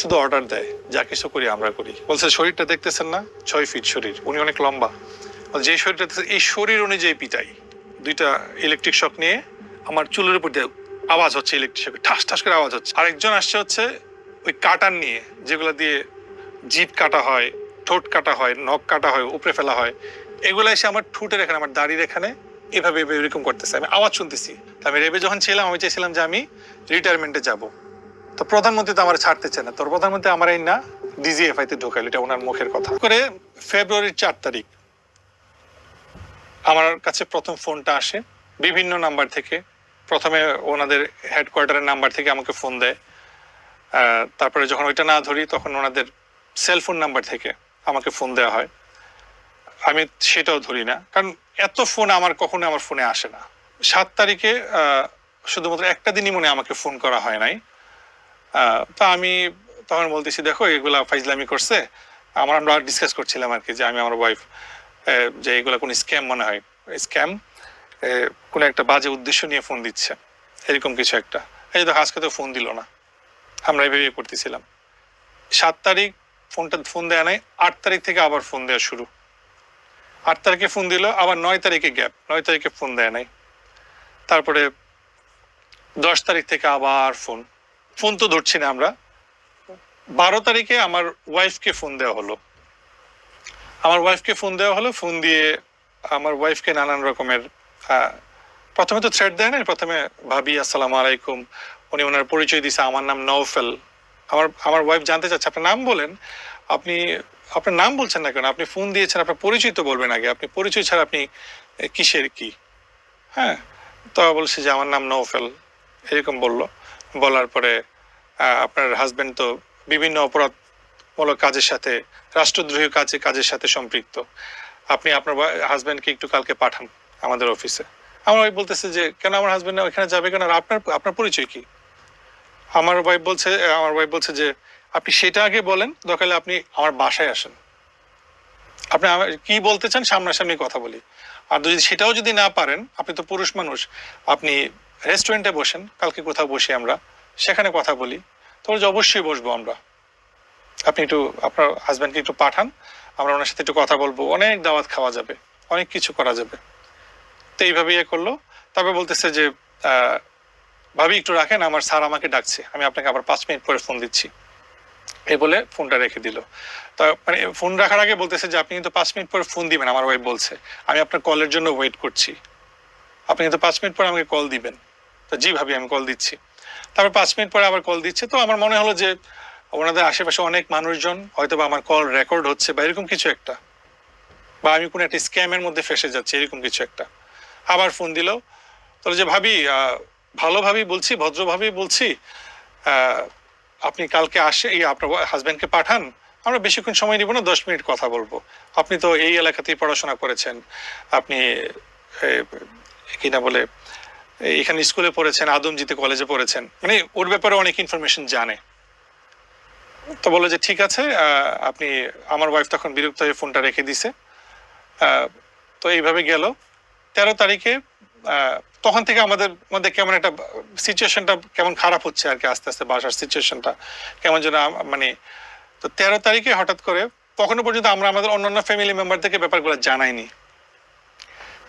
শুধু অর্ডার দেয়, যা কিছু করি আমরা করি। বলছে, শরীরটা দেখতেছেন না? ছয় ফিট শরীর, উনি অনেক লম্বা। যে শরীরটা এই শরীর অনুযায়ী পিটাই। দুইটা ইলেকট্রিক শক নিয়ে আমার চুলের উপর দিয়ে আওয়াজ হচ্ছে ইলেকট্রিক শক ঠাস ঠাস করে আওয়াজ হচ্ছে। আরেকজন আসছে হচ্ছে ওই কাটার নিয়ে, যেগুলো দিয়ে জিভ কাটা হয়, ঠোঁট কাটা হয়, নখ কাটা হয়, উপরে ফেলা হয়। এগুলো এসে আমার ঠোঁটের এখানে, আমার দাড়ির এখানে এভাবে এরকম করতেছে। আমি আওয়াজ শুনতেছি। আমি রেবে যখন ছিলাম, আমি চাইছিলাম যে আমি রিটায়ারমেন্টে যাব। তো প্রধানমন্ত্রী তো আমার ছাড়তে চায় না। তোর প্রধানমন্ত্রী আমার এই না ডিজিএফআই তে ঢোকাইল, এটা ওনার মুখের কথা। করে ফেব্রুয়ারির চার তারিখ আমার কাছে প্রথম ফোনটা আসে, বিভিন্ন নাম্বার থেকে। প্রথমে ওনাদের হেডকোয়ার্টারের নাম্বার থেকে আমাকে ফোন দেয়। তারপরে যখন ওইটা না ধরি, তখন ওনাদের সেলফোন নাম্বার থেকে আমাকে ফোন দেওয়া হয়। আমি সেটাও ধরি না, কারণ এত ফোন আমার কখনো আমার ফোনে আসে না। সাত তারিখে শুধুমাত্র একটা দিনই মনে আমাকে ফোন করা হয় নাই। তা আমি তখন বলতেছি, দেখো, এগুলা ফাইজলামি করছে। আমার, আমরা ডিসকাস করছিলাম আর কি যে আমি আমার ওয়াইফ যে এগুলা কোন স্ক্যাম মনে হয়। স্ক্যাম কোন একটা বাজে উদ্দেশ্য নিয়ে ফোন দিচ্ছে। এরকম কিছু একটা। এই দেখো, আজকে তো ফোন দিল না। আমরা এভাবে করতেছিলাম। সাত তারিখ ফোনটা ফোন দেয়া নাই, আট তারিখ থেকে আবার ফোন দেওয়া শুরু। আট তারিখে ফোন দিল, আবার নয় তারিখে গ্যাপ নয় তারিখে ফোন দেয় নাই। তারপরে দশ তারিখ থেকে আবার ফোন ফোন তো ধরছি না আমরা। বারো তারিখে আমার ওয়াইফকে ফোন দেওয়া হলো। আমার ওয়াইফকে ফোন দেওয়া হলো, ফোন দিয়ে আমার ওয়াইফকে নানান রকমের প্রথমে তো থ্রেড দেয় না প্রথমে ভাবি, আসসালাম আলাইকুম। উনি ওনার পরিচয় দিছে, আমার নাম নওফেল। আমার আমার ওয়াইফ জানতে চাচ্ছে, আপনার নাম বলেন? আপনি, আপনার নাম বলছেন না কেন? আপনি ফোন দিয়েছেন, আপনার পরিচয় তো বলবেন আগে। আপনি পরিচয় ছাড়া আপনি কিসের কি? হ্যাঁ? তো বলছে যে, আমার নাম নওফেল। এরকম বলল। বলার পরে আপনার হাজবেন্ড তো বিভিন্ন অপরাধমূলক কাজের সাথে, রাষ্ট্রদ্রোহী কাজে, কাজের সাথে সম্পৃক্ত। আপনি আপনার হাজবেন্ডকে একটু কালকে পাঠান আমাদের অফিসে আমার ওয়াইফ বলতেছে যে, কেন আমার হাজবেন্ড ওইখানে যাবে কেন? আর আপনার আপনার পরিচয় কি? আমার ওয়াইফ বলছে আমার ওয়াইফ বলছে যে, আপনি সেটা আগে বলেন, দরকার আপনি আমার বাসায় আসেন। আপনি কি বলতে চান সামনাসামনি কথা বলি। আর যদি সেটাও যদি না পারেন, আপনি তো পুরুষ মানুষ, আপনি রেস্টুরেন্টে বসেন, কালকে কোথাও বসি আমরা সেখানে কথা বলি। তো অবশ্যই বসবো আমরা। আপনি একটু, আপনার হাজব্যান্ডকে একটু পাঠান। আমরা ওনার সাথে একটু কথা বলব। অনেক দাওয়াত খাওয়া যাবে। অনেক কিছু করা যাবে। তো এইভাবে ইয়ে করল। তারপর বলতেছে যে ভাবি, একটু রাখেন। আমার স্যার আমাকে ডাকছে। আমি আপনাকে আবার পাঁচ মিনিট পরে ফোন দিচ্ছি। এ বলে ফোনটা রেখে দিল। তা মানে ফোন রাখার আগে বলতেছে যে, আপনি কিন্তু পাঁচ মিনিট পরে ফোন দিবেন। আমার ওয়াইফ বলছে, আমি আপনার কলের জন্য ওয়েট করছি। আপনি কিন্তু পাঁচ মিনিট পরে আমাকে কল দিবেন। তো জি ভাবি, আমি কল দিচ্ছি। তারপর পাঁচ মিনিট পরে আবার কল দিচ্ছে। তো আমার মনে হলো যে ওনাদের আশেপাশে অনেক মানুষজন হয়তো আমার কল রেকর্ড হচ্ছে বা এরকম কিছু একটা। বা আমি কোনো একটা স্ক্যামের মধ্যে ফেসে যাচ্ছি এরকম কিছু একটা। আবার ফোন দিল। তাহলে যে ভাবি ভালোভাবেই বলছি ভদ্রভাবেই বলছি আপনি কালকে আসে এই আপনার হাজব্যান্ডকে পাঠান। আমরা বেশিক্ষণ সময় নিব না দশ মিনিট কথা বলব। আপনি তো এই এলাকাতেই পড়াশোনা করেছেন। আপনি এ, কি না বলে এখানে স্কুলে পড়েছেন, আদমজিতে কলেজে পড়েছেন। মানে ওর ব্যাপারে অনেক ইনফরমেশন জানে। তো বলে যে, ঠিক আছে আপনি, আমার ওয়াইফ তখন বিরক্ত হয়ে ফোনটা রেখে দিছে। তো এইভাবে গেল। তেরো তারিখে তখন থেকে আমাদের মধ্যে কেমন একটা সিচুয়েশনটা কেমন খারাপ হচ্ছে আর কি আস্তে আস্তে, বাসার সিচুয়েশনটা কেমন যেন মানে তো তেরো তারিখে হঠাৎ করে, তখনও পর্যন্ত আমরা আমাদের অন্যান্য ফ্যামিলি মেম্বারদেরকে ব্যাপারগুলো জানাইনি।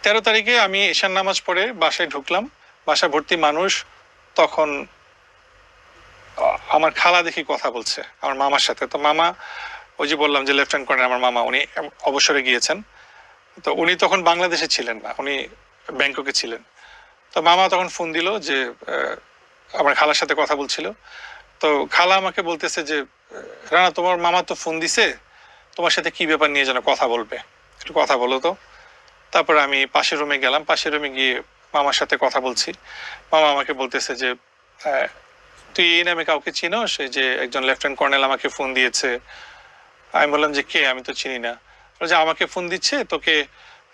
তেরো তারিখে আমি ঈশান নামাজ পড়ে বাসায় ঢুকলাম বাসা ভর্তি মানুষ, তখন আমার খালা দেখি কথা বলছে, আমার মামার সাথে। তো মামা, ওই যে বললাম যে লেফটেন্যান্ট কর্নেল আমার মামা, উনি অবসরে গিয়েছেন। তো উনি তখন বাংলাদেশে ছিলেন না, উনি ব্যাংককে ছিলেন। তো মামা তখন ফোন দিল যে আমার খালার সাথে কথা বলছিল। তো খালা আমাকে বলতেছে যে, রানা, তোমার মামা তো ফোন দিছে, তোমার সাথে কি ব্যাপার নিয়ে যেন কথা বলবে? একটু কথা বলো তো। তারপর আমি পাশের রুমে গেলাম, পাশের রুমে গিয়ে মামার সাথে কথা বলছি। মামা আমাকে বলতেছে যে তুই এই নামে কাউকে চিনোস? এই যে একজন লেফটেন্যান্ট কর্নেল আমাকে ফোন দিয়েছে। আমি বললাম যে, কে? আমি তো চিনি না। যে, আমাকে ফোন দিচ্ছে, তোকে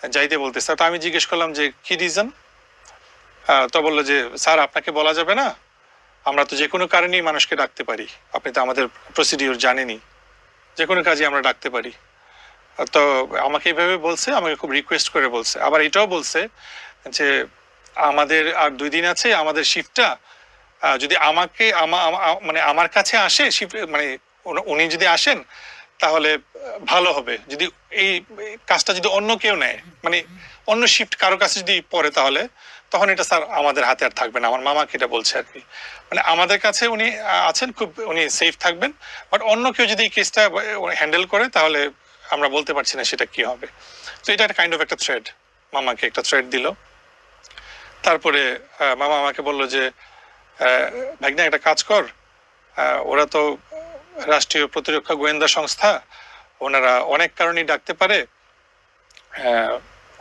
যাইতে বলতেছে। তো আমি জিজ্ঞেস করলাম যে, কি রিজন তো বলল যে, স্যার, আপনাকে বলা যাবে না। আমরা তো যে কোনো কারণেই মানুষকে ডাকতে পারি। আপনি তো আমাদের প্রসিডিওর জানেনই। যে কোনো কাজে আমরা ডাকতে পারি। তো আমাকে এইভাবে বলছে, আমাকে খুব রিকোয়েস্ট করে বলছে। আবার এটাও বলছে যে, আমাদের আর দুই দিন আছে, আমাদের শিফটটা যদি আমাকে, আমা- আমা- মানে আমার কাছে আসে শিফট- মানে উনি- যদি আসেন, তাহলে ভালো হবে। যদি এই এই কাজটা যদি অন্য কেউ নেয় মানে অন্য শিফট কারও কাছে যদি পড়ে তাহলে, তখন এটা স্যার আমাদের হাতে আর থাকবে না। আমার মামাকে এটা বলছে আর কি। মানে আমাদের কাছে উনি আছেন, খুব, উনি সেফ থাকবেন। বাট অন্য কেউ যদি এই কেসটা হ্যান্ডেল করে, তাহলে আমরা বলতে পারছি না সেটা কি হবে। তো এটা একটা কাইন্ড অফ একটা থ্রেড মামাকে একটা থ্রেড দিল। তারপরে মামা আমাকে বলল যে ভাগ্নে, একটা কাজ কর। ওরা তো রাষ্ট্রীয় প্রতিরক্ষা গোয়েন্দা সংস্থা। ওনারা অনেক কারণেই ডাকতে পারে।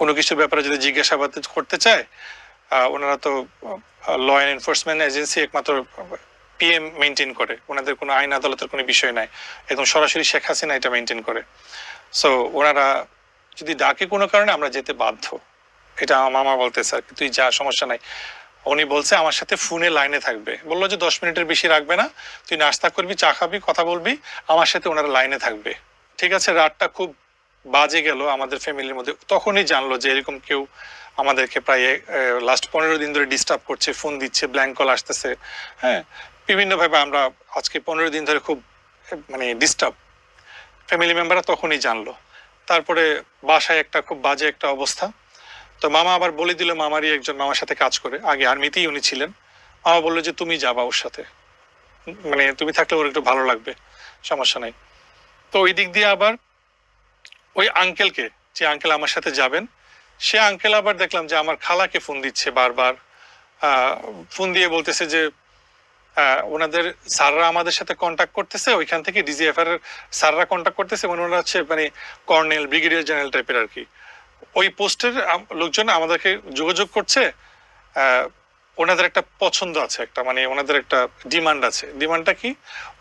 কোনো কিছুর ব্যাপারে যদি জিজ্ঞাসাবাদ করতে চায় ওনারা তো ল এনফোর্সমেন্ট এজেন্সি একমাত্র পিএম মেনটেন করে। ওনাদের কোনো আইন আদালতের কোনো বিষয় নাই। একদম সরাসরি শেখ হাসিনা এটা মেনটেন করে। সো ওনারা যদি ডাকে কোনো কারণে আমরা যেতে বাধ্য। এটা আমার মামা বলতেছে আর কি, তুই যা সমস্যা নাই। উনি বলছে আমার সাথে ফোনে লাইনে থাকবে। বলল যে দশ মিনিটের বেশি রাখবে না। তুই নাস্তা করবি চা খাবি কথা বলবি। আমার সাথে ওনারা লাইনে থাকবে। ঠিক আছে রাতটা খুব বাজে গেল আমাদের ফ্যামিলির মধ্যে। তখনই জানলো যে এরকম কেউ আমাদেরকে প্রায় লাস্ট পনেরো দিন ধরে ডিস্টার্ব করছে ফোন দিচ্ছে ব্ল্যাঙ্ক কল আসতেছে। হ্যাঁ বিভিন্নভাবে আমরা আজকে পনেরো দিন ধরে খুব মানে ডিস্টার্ব ফ্যামিলি মেম্বাররা তখনই জানলো। তারপরে বাসায় একটা খুব বাজে একটা অবস্থা। তো মামা আবার বলে দিল, মামারই একজন মামার সাথে কাজ করে। আগে আর্মিতেই উনি ছিলেন। মামা বলল যে, তুমি যাবা ওর সাথে। মানে তুমি থাকলে ওর একটু ভালো লাগবে, সমস্যা নাই। তো ওই দিক দিয়ে আবার ওই আঙ্কেলকে, যে আঙ্কেল আমার সাথে যাবেন, সে আঙ্কেল আবার দেখলাম যে আমার খালাকে ফোন দিচ্ছে বারবার ফোন দিয়ে বলতেছে যে ওনাদের স্যাররা আমাদের সাথে কন্ট্যাক্ট করতেছে, ওইখান থেকে ডিজিএফআর এর স্যাররা কন্ট্যাক্ট করতেছে মানে ওনারা হচ্ছে মানে কর্নেল, ব্রিগেডিয়ার জেনারেল টাইপের আর কি। ওই পোস্টের লোকজন আমাদেরকে যোগাযোগ করছে ওনাদের একটা পছন্দ আছে একটা মানে ওনাদের একটা ডিমান্ড আছে। ডিমান্ডটা কি?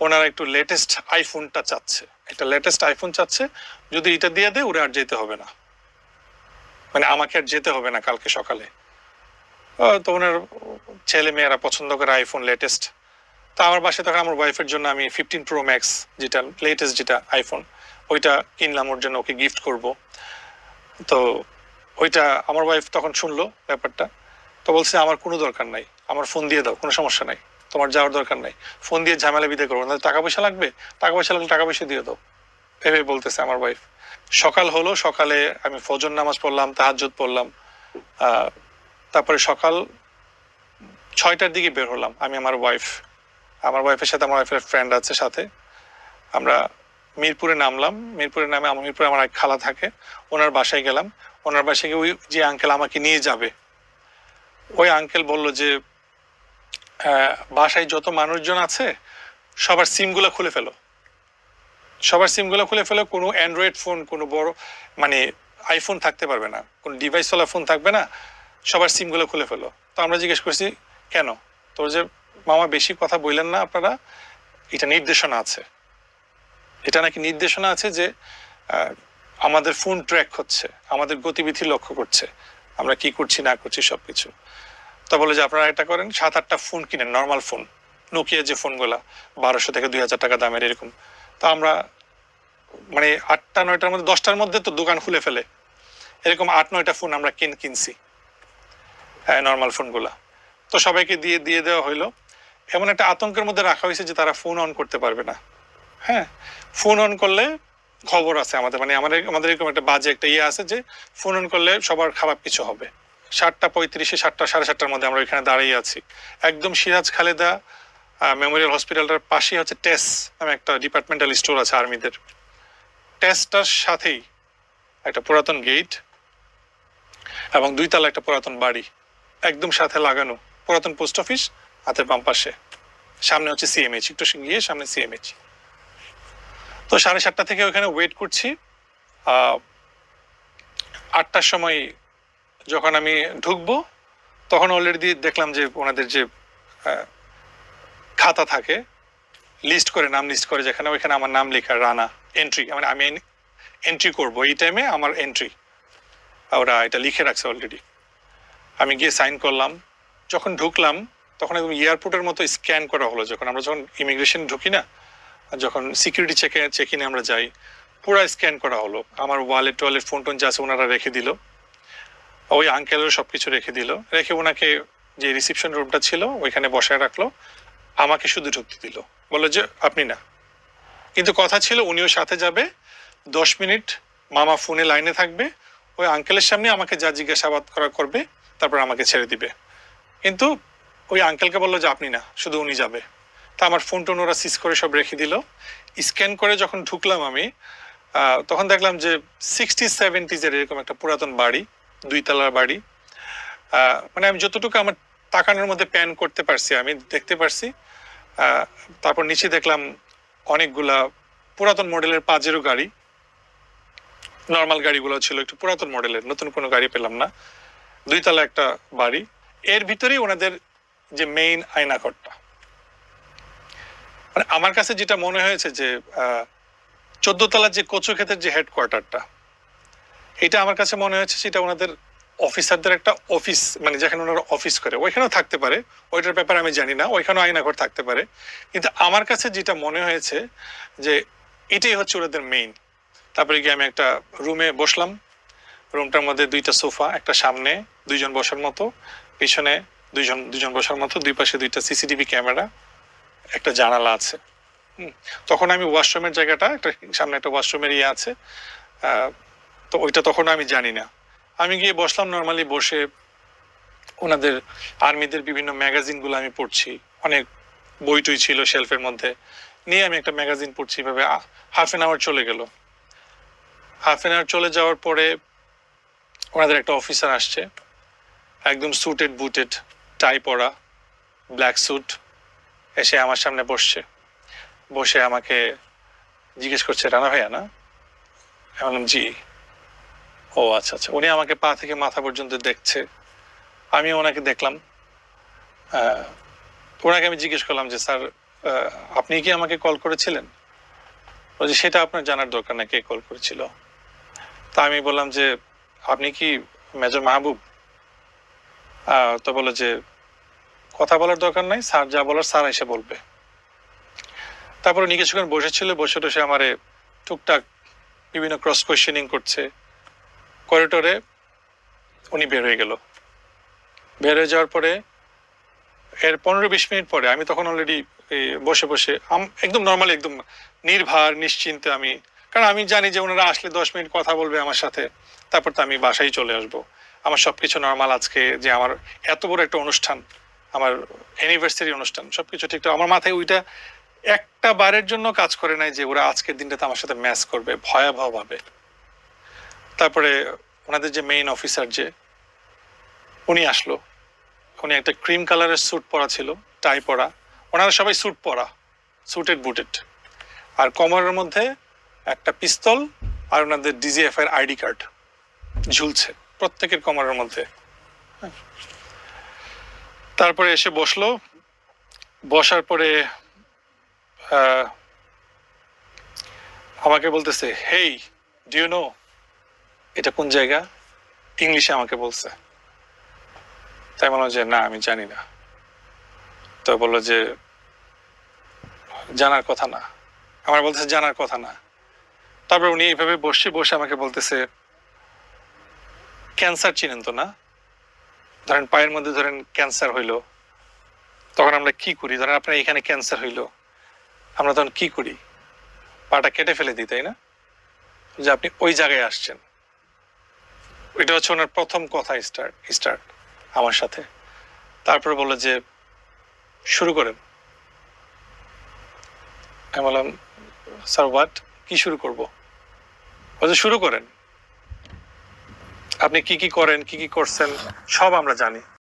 ওনারা একটু লেটেস্ট আইফোনটা চাচ্ছে। একটা লেটেস্ট আইফোন চাচ্ছে, যদি এটা দিয়ে দেয়, ওরা আর যেতে হবে না। মানে আমাকে আর যেতে হবে না কালকে সকালে। তো ওনার ছেলে মেয়েরা পছন্দ করে আইফোন লেটেস্ট তা আমার বাসায় তখন আমার ওয়াইফের জন্য আমি ফিফটিন প্রো ম্যাক্স যেটা লেটেস্ট যেটা আইফোন ওইটা কিনলাম, ওর জন্য ওকে গিফট করব। তো ওইটা আমার ওয়াইফ তখন শুনলো ব্যাপারটা। তো বলছে, আমার কোনো দরকার নাই, আমার ফোন দিয়ে দাও, কোনো সমস্যা নাই। তোমার যাওয়ার দরকার নাই। ফোন দিয়ে ঝামেলা বিদায় করব না টাকা পয়সা লাগবে? টাকা পয়সা লাগলে টাকা পয়সা দিয়ে দাও। ভেবে বলতেছে আমার ওয়াইফ সকাল হলো, সকালে আমি ফজর নামাজ পড়লাম, তাহাজ্জুদ পড়লাম তারপরে সকাল ছয়টার দিকে বের হলাম আমি আমার ওয়াইফ আমার ওয়াইফের সাথে আমার ওয়াইফের ফ্রেন্ড আছে সাথে। আমরা মিরপুরে নামলাম। মিরপুরে নামে আমার মিরপুরে আমার এক খালা থাকে। ওনার বাসায় গেলাম। ওনার বাসায় গিয়ে ওই যে আঙ্কেল আমাকে নিয়ে যাবে, ওই আঙ্কেল বলল যে বাসায় যত মানুষজন আছে, সবার সিমগুলো খুলে ফেলো। সবার সিমগুলো খুলে ফেলো, কোনো অ্যান্ড্রয়েড ফোন, কোনো বড় মানে আইফোন থাকতে পারবে না, কোনো ডিভাইস ডিভাইসওয়ালা ফোন থাকবে না, সবার সিমগুলো খুলে ফেলো। তো আমরা জিজ্ঞেস করছি, কেন? তোর যে মামা বেশি কথা বললেন না আপনারা, এটা নির্দেশনা আছে। এটা নাকি নির্দেশনা আছে যে আমাদের ফোন ট্র্যাক হচ্ছে, আমাদের গতিবিধি লক্ষ্য করছে, আমরা কি করছি, না করছি সবকিছু। তো বলে যে আপনারা এটা করেন, সাত, আটটা ফোন কিনেন নর্মাল ফোন নোকিয়া যে ফোনগুলা বারোশো থেকে দুই হাজার টাকা দামের এরকম। তো আমরা মানে আটটা, নয়টার মধ্যে, দশটার মধ্যে তো দোকান খুলে ফেলে। এরকম আট, নয়টা ফোন আমরা কিন, কিনছি হ্যাঁ নর্মাল ফোনগুলা তো সবাইকে দিয়ে দিয়ে দেওয়া হইল। এমন একটা আতঙ্কের মধ্যে রাখা হয়েছে যে তারা ফোন অন করতে পারবে না। হ্যাঁ ফোন অন করলে খবর আছে আমাদের। মানে আমাদের আমাদের এরকম একটা বাজে একটা ইয়ে আছে যে ফোন অন করলে সবার খারাপ কিছু হবে। সাতটা পঁয়ত্রিশে, সাতটা সাড়ে সাতটার মধ্যে আমরা এখানে দাঁড়িয়ে আছি। একদম সিরাজ খালেদা মেমোরিয়াল হসপিটালটার পাশেই হচ্ছে টেস নামে একটা ডিপার্টমেন্টাল স্টোর আছে আর্মিদের। টেস্টটার সাথেই একটা পুরাতন গেট এবং দুই তলা একটা পুরাতন বাড়ি। একদম সাথে লাগানো। পুরাতন পোস্ট অফিস হাতের বাম পাশে। সামনে হচ্ছে সিএমএইচ একটু গিয়ে সামনে সিএমএইচ তো সাড়ে সাতটা থেকে ওখানে ওয়েট করছি। আটটার সময় যখন আমি ঢুকবো, তখন অলরেডি দেখলাম যে ওনাদের যে খাতা থাকে লিস্ট করে, নাম লিস্ট করে, যেখানে ওইখানে আমার নাম লেখা, রানা এন্ট্রি মানে আমি এন্ট্রি করব। এই টাইমে আমার এন্ট্রি ওরা এটা লিখে রাখছে অলরেডি আমি গিয়ে সাইন করলাম। যখন ঢুকলাম, তখন একদম এয়ারপোর্টের মতো স্ক্যান করা হলো। যখন আমরা যখন ইমিগ্রেশন ঢুকি না, যখন সিকিউরিটি চেকে চেক ইনে আমরা যাই, পুরো স্ক্যান করা হলো। আমার ওয়ালেট টোয়ালেট ফোন টোন যা আছে ওনারা রেখে দিল। ওই আঙ্কেলেরও সব কিছু রেখে দিল। রেখে ওনাকে যে রিসিপশন রুমটা ছিল, ওইখানে বসায় রাখল। আমাকে শুধু ঢুকতে দিল। বলল যে, আপনি না। কিন্তু কথা ছিল উনিও সাথে যাবে। দশ মিনিট মামা ফোনে লাইনে থাকবে। ওই আঙ্কেলের সামনে আমাকে যা জিজ্ঞাসাবাদ করা করবে, তারপর আমাকে ছেড়ে দিবে। কিন্তু ওই আঙ্কেলকে বলল যে, আপনি না, শুধু উনি যাবে। তা আমার ফোন টোন ওরা সিজ করে সব রেখে দিল। স্ক্যান করে যখন ঢুকলাম আমি তখন দেখলাম যে সিক্সটি সেভেন্টিজের এরকম একটা পুরাতন বাড়ি। দুই তলার বাড়ি। আহ, মানে আমি যতটুকু আমার তাকানোর মধ্যে প্যান করতে পারছি আমি দেখতে পারছি। আহ, তারপর নিচে দেখলাম অনেকগুলা পুরাতন মডেলের পাজেরও গাড়ি। নর্মাল গাড়িগুলো ছিল একটু পুরাতন মডেলের নতুন কোনো গাড়ি পেলাম না। দুই তলা একটা বাড়ি। এর ভিতরেই ওনাদের যে মেইন আয়নাঘরটা। মানে আমার কাছে যেটা মনে হয়েছে যে চোদ্দ তলার যে কচু ক্ষেতের যে হেডকোয়ার্টারটা এটা আমার কাছে মনে হয়েছে সেটা ওনাদের অফিসারদের একটা অফিস মানে যেখানে ওনারা অফিস করে। ওইখানেও থাকতে পারে, ওইটার ব্যাপারে আমি জানি না, ওইখানেও আয়নাঘর থাকতে পারে। কিন্তু আমার কাছে যেটা মনে হয়েছে যে এটাই হচ্ছে ওনাদের মেইন তারপরে গিয়ে আমি একটা রুমে বসলাম। রুমটার মধ্যে দুইটা সোফা, একটা সামনে, দুইজন বসার মতো, পিছনে দুইজন দুজন বসার মতো, দুই পাশে দুইটা সিসিটিভি ক্যামেরা, একটা জানালা আছে। তখন আমি ওয়াশরুমের জায়গাটা, একটা সামনে একটা ওয়াশরুমের ইয়ে আছে। তো ওইটা তখন আমি জানি না। আমি গিয়ে বসলাম নর্মালি বসে ওনাদের আর্মিদের বিভিন্ন ম্যাগাজিনগুলো আমি পড়ছি। অনেক বই টই ছিল শেলফের মধ্যে। নিয়ে আমি একটা ম্যাগাজিন পড়ছি, এভাবে হাফ এন আওয়ার চলে গেল। হাফ এন আওয়ার চলে যাওয়ার পরে ওনাদের একটা অফিসার আসছে। একদম সুটেড বুটেড টাই পরা ব্ল্যাক স্যুট এসে আমার সামনে বসছে। বসে আমাকে জিজ্ঞেস করছে, রানা ভাইয়া না? আমি বললাম, জি। ও আচ্ছা আচ্ছা। উনি আমাকে পা থেকে মাথা পর্যন্ত দেখছে। আমি ওনাকে দেখলাম। ওনাকে আমি জিজ্ঞেস করলাম যে, স্যার আপনি কি আমাকে কল করেছিলেন? বলছে সেটা আপনার জানার দরকার না, কে কল করেছিল? তা আমি বললাম যে, আপনি কি মেজর মাহবুব? তো বলে যে, কথা বলার দরকার নাই, স্যার যা বলার, স্যার এসে বলবে। তারপরে কিছুক্ষণ বসেছিল, বসে টসে আমারে টুকটাক বিভিন্ন ক্রস কোয়েশ্চেনিং করছে। করিডোরে উনি বের হয়ে গেল। বের হয়ে যাওয়ার পরে, এর পনেরো বিশ মিনিট পরে, আমি তখন অলরেডি বসে বসে একদম নর্মালি একদম নির্ভার, নিশ্চিন্তে আমি, কারণ আমি জানি যে ওনারা আসলে দশ মিনিট কথা বলবে আমার সাথে, তারপর তো আমি বাসায় চলে আসব। আমার সবকিছু নর্মাল আজকে, যে আমার এত বড় একটা অনুষ্ঠান, আমার অ্যানিভার্সারি অনুষ্ঠান, সবকিছু ঠিকঠাক আমার মাথায় ওইটা একটা বারের জন্য কাজ করে নাই যে ওরা আজকের দিনটাতে আমার সাথে ম্যাচ করবে ভয়াবহ ভাবে তারপরে ওনাদের যে মেইন অফিসার যে, উনি আসলো। উনি একটা ক্রিম কালারের স্যুট পরা ছিল টাই পরা। ওনারা সবাই স্যুট পরা স্যুটেড বুটেড আর কমরের মধ্যে একটা পিস্তল আর ওনাদের ডিজিএফ এর আইডি কার্ড ঝুলছে, প্রত্যেকের কমরের মধ্যে। তারপরে এসে বসল। বসার পরে আমাকে বলতেছে, হেই ডিউ নো এটা কোন জায়গা? ইংলিশে আমাকে বলছে। তাই বললাম যে, না, আমি জানি না। তো বলল যে, জানার কথা না। আমার বলতেছে জানার কথা না। তারপর উনি এইভাবে বসে বসে আমাকে বলতেছে, ক্যান্সার চিনেন তো না? ধরেন পায়ের মধ্যে ধরেন ক্যান্সার হইল। তখন আমরা কি করি? ধরেন আপনার এখানে ক্যান্সার হইল। আমরা তখন কি করি? পাটা কেটে ফেলে দিই, তাই না? যে আপনি ওই জায়গায় আসছেন। এটা হচ্ছে ওনার প্রথম কথা স্টার্ট স্টার্ট আমার সাথে। তারপরে বলল যে, শুরু করেন। আমি বললাম, স্যার হোয়াট কি শুরু করব? বলছে শুরু করেন। আপনি কি কি করেন, কি কি করছেন, সব আমরা জানি।